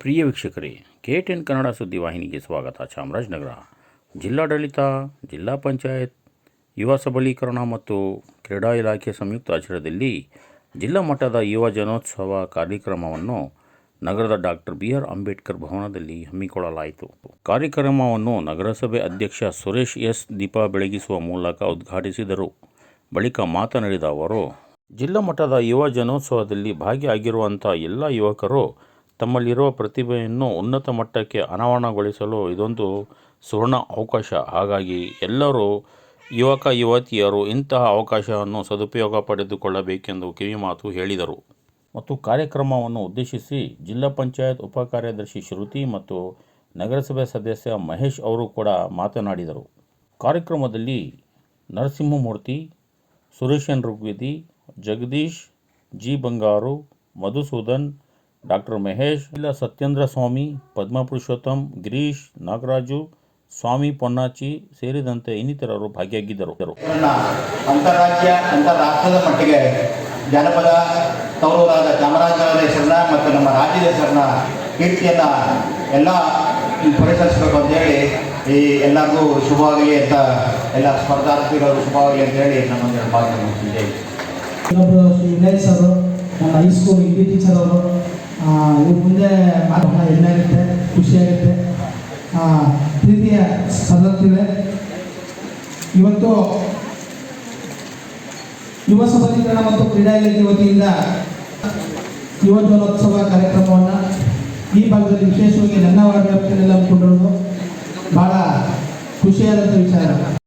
ಪ್ರಿಯ ವೀಕ್ಷಕರೇ, K ten Kannada ಸುದ್ದಿವಾಹಿನಿಗೆ ಸ್ವಾಗತ. ಚಾಮರಾಜನಗರ ಜಿಲ್ಲಾಡಳಿತ, ಜಿಲ್ಲಾ ಪಂಚಾಯತ್, ಯುವ ಸಬಲೀಕರಣ ಮತ್ತು ಕ್ರೀಡಾ ಇಲಾಖೆ ಸಂಯುಕ್ತ ಆಚರಣೆಯಲ್ಲಿ ಜಿಲ್ಲಾ ಮಟ್ಟದ ಯುವ ಜನೋತ್ಸವ ಕಾರ್ಯಕ್ರಮವನ್ನು ನಗರದ ಡಾಕ್ಟರ್ ಬಿ ಆರ್ ಅಂಬೇಡ್ಕರ್ ಭವನದಲ್ಲಿ ಹಮ್ಮಿಕೊಳ್ಳಲಾಯಿತು. ಕಾರ್ಯಕ್ರಮವನ್ನು ನಗರಸಭೆ ಅಧ್ಯಕ್ಷ ಸುರೇಶ್ ಎಸ್ ದೀಪ ಬೆಳಗಿಸುವ ಮೂಲಕ ಉದ್ಘಾಟಿಸಿದರು. ಬಳಿಕ ಮಾತನಾಡಿದ ಅವರು, ಜಿಲ್ಲಾ ಮಟ್ಟದ ಯುವ ಜನೋತ್ಸವದಲ್ಲಿ ಭಾಗಿಯಾಗಿರುವಂಥ ಎಲ್ಲ ಯುವಕರು ತಮ್ಮಲ್ಲಿರುವ ಪ್ರತಿಭೆಯನ್ನು ಉನ್ನತ ಮಟ್ಟಕ್ಕೆ ಅನಾವರಣಗೊಳಿಸಲು ಇದೊಂದು ಸುವರ್ಣ ಅವಕಾಶ. ಹಾಗಾಗಿ ಎಲ್ಲರೂ ಯುವಕ, ಯುವತಿಯರು ಇಂತಹ ಅವಕಾಶವನ್ನು ಸದುಪಯೋಗ ಪಡೆದುಕೊಳ್ಳಬೇಕೆಂದು ಕಿವಿಮಾತು ಹೇಳಿದರು. ಮತ್ತು ಕಾರ್ಯಕ್ರಮವನ್ನು ಉದ್ದೇಶಿಸಿ ಜಿಲ್ಲಾ ಪಂಚಾಯತ್ ಉಪ ಕಾರ್ಯದರ್ಶಿ ಶ್ರುತಿ ಮತ್ತು ನಗರಸಭೆ ಸದಸ್ಯ ಮಹೇಶ್ ಅವರು ಕೂಡ ಮಾತನಾಡಿದರು. ಕಾರ್ಯಕ್ರಮದಲ್ಲಿ ನರಸಿಂಹಮೂರ್ತಿ, ಸುರೇಶನ್ ಋಗ್ವೇದಿ, ಜಗದೀಶ್, ಜಿ ಬಂಗಾರು, ಮಧುಸೂದನ್ ಡಾಕ್ಟರ್ ಮಹೇಶ್ ಇಲ್ಲ ಸತ್ಯೇಂದ್ರ ಸ್ವಾಮಿ ಪದ್ಮಪುರುಷೋತ್ತಮ್ ಗಿರೀಶ್ ನಾಗರಾಜು ಸ್ವಾಮಿ ಪೊನ್ನಾಚಿ ಸೇರಿದಂತೆ ಇನ್ನಿತರರು ಭಾಗಿಯಾಗಿದ್ದರು. ಅಂತಾರಾಜ್ಯ ಅಂತಾರಾಷ್ಟ್ರದ ಮಟ್ಟಿಗೆ ಜಾನಪದ ತವರೂರಾದ ಚಾಮರಾಜನಗರ ಹೆಸರನ್ನ ಮತ್ತು ನಮ್ಮ ರಾಜ್ಯದ ಹೆಸರನ್ನ ಕೀರ್ತಿಯನ್ನ ಎಲ್ಲ ಪರಿಸರಿಸಬೇಕು ಅಂತೇಳಿ ಈ ಎಲ್ಲರಿಗೂ ಶುಭವಾಗಲಿ ಅಂತ ಎಲ್ಲ ಸ್ಪರ್ಧಾರ್ಥಿಗಳು ಶುಭವಾಗಲಿ ಅಂತೇಳಿ ನನ್ನೊಂದು ಭಾಗ ಮುಗಿಸಿದ್ದೇವೆ ಇನ್ನೊಬ್ಬರು ವಿನಯ್ ಸರ್ ನನ್ನ ಹೈಸ್ಕೂಲ್ ಟೀಚರ್ ಅವರು ಇವ್ರ ಮುಂದೆ ಬಹಳ ಹೆಮ್ಮೆ ಆಗುತ್ತೆ ಖುಷಿಯಾಗುತ್ತೆ ಪ್ರೀತಿಯ ಸದಸ್ಯರೇ ಇವತ್ತು ಯುವ ಸಬಲೀಕರಣ ಮತ್ತು ಕ್ರೀಡಾ ಇಲಾಖೆ ವತಿಯಿಂದ ಯುವ ಜನೋತ್ಸವ ಕಾರ್ಯಕ್ರಮವನ್ನು ಈ ಭಾಗದಲ್ಲಿ ವಿಶೇಷವಾಗಿ ನನ್ನ ವಾರ್ಡ್ ವ್ಯಾಪ್ತಿಯಲ್ಲಿ ಹಮ್ಮಿಕೊಂಡಿರೋದು. ಭಾಳ ಖುಷಿಯಾದಂಥ ವಿಚಾರ.